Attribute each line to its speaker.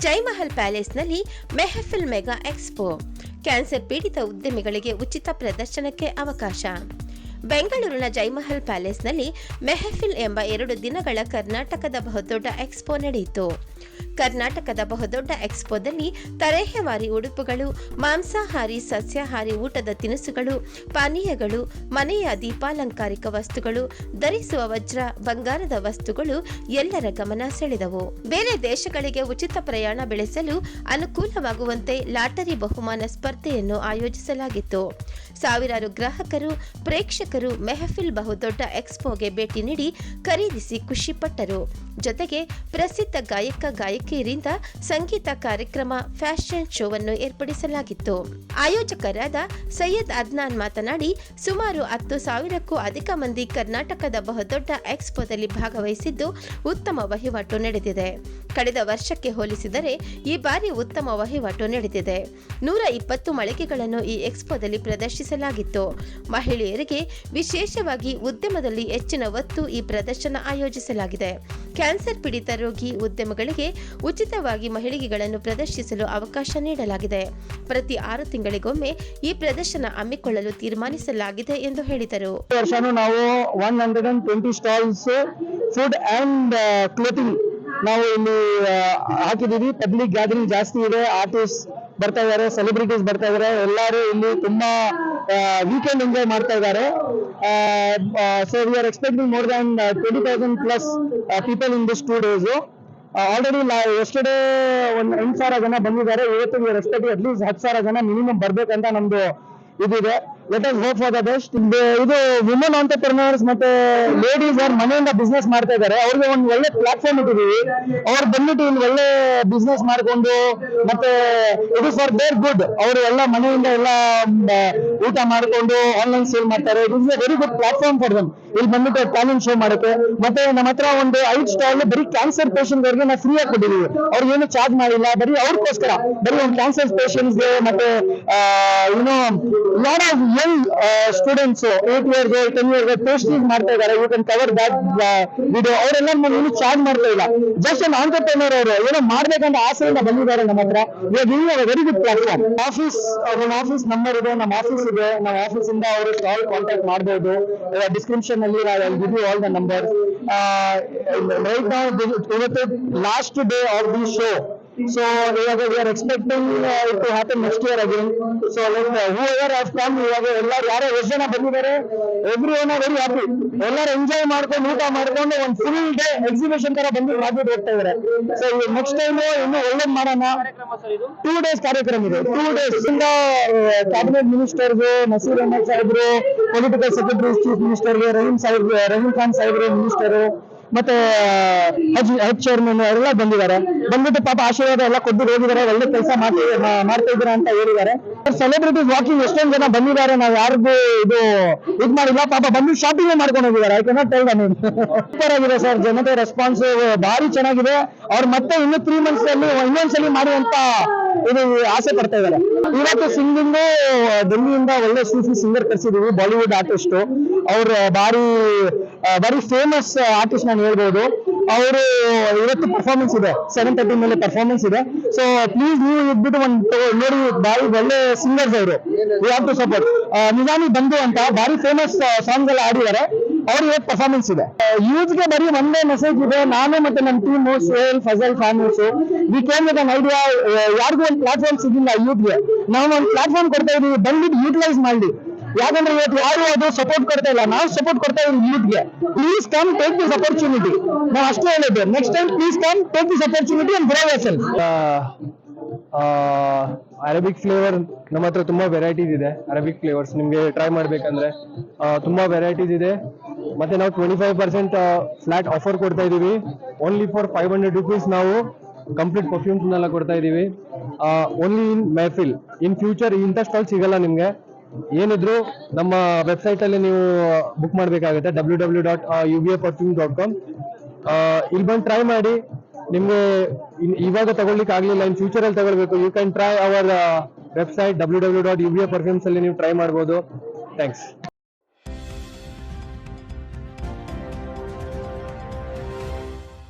Speaker 1: ಜೈಮಹಲ್ ಪ್ಯಾಲೇಸ್ನಲ್ಲಿ Mehfil mega expo, cancer ಪೀಡಿತ ಉದ್ಯಮಿಗಳಿಗೆ ಉಚಿತ ಪ್ರದರ್ಶನಕ್ಕೆ ಅವಕಾಶ. ಬೆಂಗಳೂರಿನ ಜೈಮಹಲ್ ಪ್ಯಾಲೇಸ್ನಲ್ಲಿ ಮೆಹಫಿಲ್ ಎಂಬ ಎರಡು ದಿನಗಳ ಕರ್ನಾಟಕದ ಬಹುದೊಡ್ಡ ಎಕ್ಸ್ಪೋ ನಡೆಯಿತು. ಕರ್ನಾಟಕದ ಬಹುದೊಡ್ಡ ಎಕ್ಸ್ಪೋದಲ್ಲಿ ತರೇಹವಾರಿ ಉಡುಪುಗಳು, ಮಾಂಸಾಹಾರಿ, ಸಸ್ಯಾಹಾರಿ ಊಟದ ತಿನಿಸುಗಳು, ಪಾನೀಯಗಳು, ಮನೆಯ ದೀಪಾಲಂಕಾರಿಕ ವಸ್ತುಗಳು, ಧರಿಸುವ ವಜ್ರ, ಬಂಗಾರದ ವಸ್ತುಗಳು ಎಲ್ಲರ ಗಮನ ಸೆಳೆದವು. ಬೇರೆ ದೇಶಗಳಿಗೆ ಉಚಿತ ಪ್ರಯಾಣ ಬೆಳೆಸಲು ಅನುಕೂಲವಾಗುವಂತೆ ಲಾಟರಿ ಬಹುಮಾನ ಸ್ಪರ್ಧೆಯನ್ನು ಆಯೋಜಿಸಲಾಗಿತ್ತು. ಸಾವಿರಾರು ಗ್ರಾಹಕರು, ಪ್ರೇಕ್ಷಕರು ಮೆಹಫಿಲ್ ಬಹುದೊಡ್ಡ ಎಕ್ಸ್ಪೋಗೆ ಭೇಟಿ ನೀಡಿ ಖರೀದಿಸಿ ಖುಷಿಪಟ್ಟರು ಜೊತೆಗೆ ಪ್ರಸಿದ್ಧ ಗಾಯಕ ಗಾಯಕಿಯರಿಂದ ಸಂಗೀತ ಕಾರ್ಯಕ್ರಮ, ಫ್ಯಾಷನ್ ಶೋವನ್ನು ಏರ್ಪಡಿಸಲಾಗಿತ್ತು. ಆಯೋಜಕರಾದ ಸೈಯದ್ ಅದ್ನಾನ್ ಮಾತನಾಡಿ, ಸುಮಾರು ಹತ್ತು ಸಾವಿರಕ್ಕೂ ಅಧಿಕ ಮಂದಿ ಕರ್ನಾಟಕದ ಬಹುದೊಡ್ಡ ಎಕ್ಸ್ಪೋದಲ್ಲಿ ಭಾಗವಹಿಸಿದ್ದು ಉತ್ತಮ ವಹಿವಾಟು ನಡೆದಿದೆ. ಕಳೆದ ವರ್ಷಕ್ಕೆ ಹೋಲಿಸಿದರೆ ಈ ಬಾರಿ ಉತ್ತಮ ವಹಿವಾಟು ನಡೆದಿದೆ. ನೂರ ಇಪ್ಪತ್ತು ಮಳಿಗೆಗಳನ್ನು ಈ ಎಕ್ಸ್ಪೋದಲ್ಲಿ ಪ್ರದರ್ಶಿಸಲಾಗಿತ್ತು. ಮಹಿಳೆಯರಿಗೆ ವಿಶೇಷವಾಗಿ ಉದ್ಯಮದಲ್ಲಿ ಹೆಚ್ಚಿನ ಒತ್ತು ಈ ಪ್ರದರ್ಶನ ಆಯೋಜಿಸಲಾಗಿದೆ. ಕ್ಯಾನ್ಸರ್ ಪೀಡಿತ ರೋಗಿ ಉದ್ಯಮಗಳಿಗೆ ಉಚಿತವಾಗಿ ಮಹಿಳೆಗಳನ್ನು ಪ್ರದರ್ಶಿಸಲು ಅವಕಾಶ ನೀಡಲಾಗಿದೆ. ಪ್ರತಿ ಆರು ತಿಂಗಳಿಗೊಮ್ಮೆ ಈ ಪ್ರದರ್ಶನ ಹಮ್ಮಿಕೊಳ್ಳಲು ತೀರ್ಮಾನಿಸಲಾಗಿದೆ ಎಂದು ಹೇಳಿದರು.
Speaker 2: ನಾವು one hundred food and clothing ನಾವು ಇಲ್ಲಿ ಹಾಕಿದೀವಿ ಪಬ್ಲಿಕ್ ಗ್ಯಾದರಿಂಗ್ ಜಾಸ್ತಿ ಇದೆ. ಆರ್ಟಿಸ್ಟ್ ಬರ್ತಾ ಇದ್ದಾರೆ ಸೆಲೆಬ್ರಿಟೀಸ್ ಬರ್ತಾ ಇದ್ದಾರೆ. ಎಲ್ಲರೂ ಇಲ್ಲಿ ತುಂಬಾ ವೀಕೆಂಡ್ ಎಂಜಾಯ್ ಮಾಡ್ತಾ ಇದ್ದಾರೆ. So we are expecting more than twenty thousand plus people in this two days already yesterday ಒಂದು ಎಂಟು ಸಾವಿರ ಜನ ಬಂದಿದ್ದಾರೆ. ಇವತ್ತು ಆರ್ ಅಟ್ಲೀಸ್ಟ್ ಹತ್ತು ಸಾವಿರ ಜನ ಮಿನಿಮಮ್ ಬರ್ಬೇಕಂತ ನಮ್ದು ಇದಿದೆ. Let us hope for the best ಇದು ವುಮೆನ್ ಆಂಟರ್ಪ್ರಿನರ್ಸ್ ಮತ್ತೆ ಲೇಡೀಸ್ ಅವ್ರ ಮನೆಯಿಂದ ಬಿಸ್ನೆಸ್ ಮಾಡ್ತಾ ಇದಾರೆ. ಅವ್ರಿಗೆ ಒಂದು ಒಳ್ಳೆ ಪ್ಲಾಟ್ಫಾರ್ಮ್ ಇಟ್ಟಿದೀವಿ. ಅವ್ರು ಬಂದ್ಬಿಟ್ಟು ಇಲ್ಲಿ ಒಳ್ಳೆ ಬಿಸ್ನೆಸ್ ಮಾಡ್ಕೊಂಡು ಮತ್ತೆ ಇದು ಫಾರ್ ದೇರ್ ಗುಡ್ ಅವರು ಎಲ್ಲ ಮನೆಯಿಂದ ಎಲ್ಲ, ಊಟ ಮಾಡ್ಕೊಂಡು ಆನ್ಲೈನ್ ಸೇಲ್ ಮಾಡ್ತಾರೆ. It is a very good platform for them ಇಲ್ಲಿ ಬಂದ್ಬಿಟ್ಟು ಟ್ಯಾಲೆಂಟ್ ಶೋ ಮಾಡಕ್ಕೆ ಮತ್ತೆ ನಮ್ಮ ಹತ್ರ ಒಂದು ಐದು ಸ್ಟಾಲ್ ಬರೀ ಕ್ಯಾನ್ಸರ್ ಪೇಷಂಟ್ ಅವರಿಗೆ ನಾವು ಫ್ರೀ ಆಗಿ ಕೊಟ್ಟಿದ್ದೀವಿ ಅವ್ರಿಗೆ ಏನು ಚಾರ್ಜ್ ಮಾಡಿಲ್ಲ, ಬರೀ ಅವ್ರಿಗೋಸ್ಕರ. ಬರೀ ಒಂದು ಕ್ಯಾನ್ಸರ್ ಪೇಷಂಟ್ಸ್ಗೆ ಮತ್ತೆ ಏನೋ lot of young students eight ಇಯರ್ಗೆ ಟೆನ್ ಇಯರ್ಗೆ ಪೇಸ್ಟೀಸ್ ಮಾಡ್ತಾ ಇದ್ದಾರೆ you can cover that video ಅವರೆಲ್ಲ ಏನು ಚಾರ್ಜ್ ಮಾಡ್ತಾ ಇಲ್ಲ. ಜಸ್ಟ್ ಒಂದು ಆಂಟರ್ಪ್ರೈನರ್ ಅವರು ಏನೋ ಮಾಡ್ಬೇಕಂತ ಆಸೆಯಿಂದ ಬಂದಿದ್ದಾರೆ ನಮ್ಮ ಹತ್ರ. ವೆರಿ ಗುಡ್ ಪ್ಲಾಟ್ಫಾರ್ಮ್ ಆಫೀಸ್ ಒಂದು ಆಫೀಸ್ ನಂಬರ್ ಇದೆ. ನಮ್ಮ ಆಫೀಸ್ ಇದೆ. ನಮ್ಮ ಆಫೀಸ್ ಇಂದ ಅವರು ಸ್ಟಾಲ್ ಕಾಂಟ್ಯಾಕ್ಟ್ ಮಾಡಬಹುದು description I'll give you all the numbers. Uh, right now, this, this is the last day of the show. Of the show so ಇವಾಗ we are expecting to happen next year again so like whoever have come ಇವಾಗ ಎಲ್ಲರೂ ಯಾರೋ ಎಷ್ಟು ಜನ ಬಂದಿದ್ದಾರೆ everyone very happy ಎಲ್ಲರೂ enjoy ಮಾಡ್ಕೊಂಡು ಊಟ ಮಾಡ್ಕೊಂಡು ಒಂದು ಫುಲ್ ಡೇ ಎಕ್ಸಿಬಿಷನ್ ತರ ಬಂದು ಮಾಡ್ಬಿಟ್ಟು ಹೋಗ್ತಾ ಇದ್ದಾರೆ ಸೊ ನೆಕ್ಸ್ಟ್ ಟೈಮ್ ಇನ್ನು ಒಳ್ಳೇದ್ ಮಾಡೋಣ. ಟೂ ಡೇಸ್ ಕಾರ್ಯಕ್ರಮ ಇದೆ. ಟೂ ಡೇಸ್ ಇಂದ ಕ್ಯಾಬಿನೆಟ್ ಮಿನಿಸ್ಟರ್ಗೆ ನಸೀರ್ ಅಹಮದ್ ಸಾಹೇಬ್ರು ಪೊಲಿಟಿಕಲ್ ಸೆಕ್ರೆಟರಿ ಚೀಫ್ ಮಿನಿಸ್ಟರ್ಗೆ ರಹೀಂ ಸಾಹೇಬ್ ರಹೀಂ ಖಾನ್ ಸಾಹೇಬ್ರು ಮಿನಿಸ್ಟರ್ ಮತ್ತೆ ಹಜ್ ಹಜ್ ಚೇರ್ಮನ್ ಅವರೆಲ್ಲ ಬಂದಿದ್ದಾರೆ. ಬಂದ್ಬಿಟ್ಟು ಪಾಪ ಆಶೀರ್ವಾದ ಎಲ್ಲ ಕೊಟ್ಟು ಹೋಗಿದ್ದಾರೆ, ಒಳ್ಳೆ ಕೆಲಸ ಮಾಡ್ತಾ ಮಾಡ್ತಾ ಇದ್ದೀರಾ ಅಂತ ಹೇಳಿದ್ದಾರೆ. ಸೆಲೆಬ್ರಿಟೀಸ್ ವಾಕಿಂಗ್ ಎಷ್ಟೊಂದು ಜನ ಬಂದಿದ್ದಾರೆ, ನಾವು ಯಾರಿಗೂ ಇದು ಇದು ಮಾಡಿಲ್ಲ. ಪಾಪ ಬಂದು ಶಾಪಿಂಗ್ ಮಾಡ್ಕೊಂಡು ಹೋಗಿದ್ದಾರೆ. I cannot tell them super ಆಗಿದೆ ಸರ್ ಜನತೆ ರೆಸ್ಪಾನ್ಸ್ ಭಾರಿ ಚೆನ್ನಾಗಿದೆ. ಅವ್ರು ಮತ್ತೆ ಇನ್ನು ತ್ರೀ ಮಂತ್ಸ್ ಅಲ್ಲಿ, ಇನ್ನೊಂದ್ಸಲಿ ಮಾಡಿ ಅಂತ ಇದು ಆಸೆ ಪಡ್ತಾ ಇದ್ದಾರೆ. ಇವತ್ತು ಸಿಂಗಿಂಗ್ ಡೆಲ್ಲಿಯಿಂದ ಒಳ್ಳೆ ಸೂಫಿ ಸಿಂಗರ್ ಕರೆಸಿದೀವಿ, ಬಾಲಿವುಡ್ ಆರ್ಟಿಸ್ಟ್ ಅವ್ರು ಭಾರಿ ಬಾರಿ ಫೇಮಸ್ ಆರ್ಟಿಸ್ಟ್ ನಾನು ಹೇಳ್ಬೋದು. ಅವರು ಇವತ್ತು ಪರ್ಫಾರ್ಮೆನ್ಸ್ ಇದೆ. ಸೆವೆನ್ ತರ್ಟಿ ಮೇಲೆ ಪರ್ಫಾರ್ಮೆನ್ಸ್ ಇದೆ. ಸೊ ಪ್ಲೀಸ್ ನೀವು ಇದ್ಬಿಟ್ಟು ಒಂದು ನೋಡಿ ಬಾರಿ ಒಳ್ಳೆ ಸಿಂಗರ್ಸ್ ಅವರು. We have to support Nizami ಬಂದು ಅಂತ ಭಾರಿ ಫೇಮಸ್ ಸಾಂಗ್ ಎಲ್ಲ ಆಡಿದ್ದಾರೆ ಅವ್ರು ಇವತ್ತು ಪರ್ಫಾರ್ಮೆನ್ಸ್ ಇದೆ. ಯೂತ್ಗೆ ಬರೀ ಒಂದೇ ಮೆಸೇಜ್ ಇದೆ, ನಾನು ಮತ್ತೆ ನಮ್ಮ team Sohail Fazal families we came with an idea ಯಾರಿಗೂ ಒಂದು ಪ್ಲಾಟ್ಫಾರ್ಮ್ ಸಿಗಿಲ್ಲ ಯೂತ್ಗೆ ನಾವು ಒಂದು ಪ್ಲಾಟ್ಫಾರ್ಮ್ ಕೊಡ್ತಾ ಇದೀವಿ, ಬಂದ್ಬಿಟ್ಟು ಯೂಟಿಲೈಸ್ ಮಾಡಿ. ಯಾಕಂದ್ರೆ ಇವತ್ತು ಯಾರು ಅದು ಸಪೋರ್ಟ್ ಕೊಡ್ತಾ ಇಲ್ಲ, ನಾವು ಸಪೋರ್ಟ್ ಕೊಡ್ತಾ ಇದ್ವಿ ಯೂತ್ಗೆ. Please come take this opportunity ನಾವು ಅಷ್ಟೇ ಹೇಳಿದ್ದೆ next time please come take this opportunity and grow yourself
Speaker 3: Arabic flavour ನಮ್ಮ ಹತ್ರ ತುಂಬಾ ವೆರೈಟೀಸ್ ಇದೆ ಅರೇಬಿಕ್ ಫ್ಲೇವರ್ಸ್ ನಿಮ್ಗೆ ಟ್ರೈ ಮಾಡ್ಬೇಕಂದ್ರೆ ತುಂಬಾ ವೆರೈಟೀಸ್ ಇದೆ. ಮತ್ತೆ ನಾವು twenty five percent flat offer ಕೊಡ್ತಾ ಇದೀವಿ. Only for five hundred rupees ನಾವು ಕಂಪ್ಲೀಟ್ ಪರ್ಫ್ಯೂಮ್ಸ್ ಎಲ್ಲ ಕೊಡ್ತಾ ಇದೀವಿ. Only in Mehfil in future ಇಂಥ ಸ್ಟಾಲ್ ಸಿಗಲ್ಲ ನಿಮ್ಗೆ. ಏನಿದ್ರು ನಮ್ಮ ವೆಬ್ಸೈಟ್ ಅಲ್ಲಿ ನೀವು ಬುಕ್ ಮಾಡಬೇಕಾಗುತ್ತೆ. W W dot U B A perfume dot com ಇಲ್ಲಿ ಬಂದು ಟ್ರೈ ಮಾಡಿ. ನಿಮ್ಗೆ ಇವಾಗ ತಗೊಳ್ಲಿಕ್ಕೆ ಆಗಲಿಲ್ಲ. ಇನ್ ಫ್ಯೂಚರ್ ಅಲ್ಲಿ ತಗೊಳ್ಬೇಕು. You can try our website W W dot U B A perfumes ಅಲ್ಲಿ ನೀವು ಟ್ರೈ ಮಾಡ್ಬೋದು. ಥ್ಯಾಂಕ್ಸ್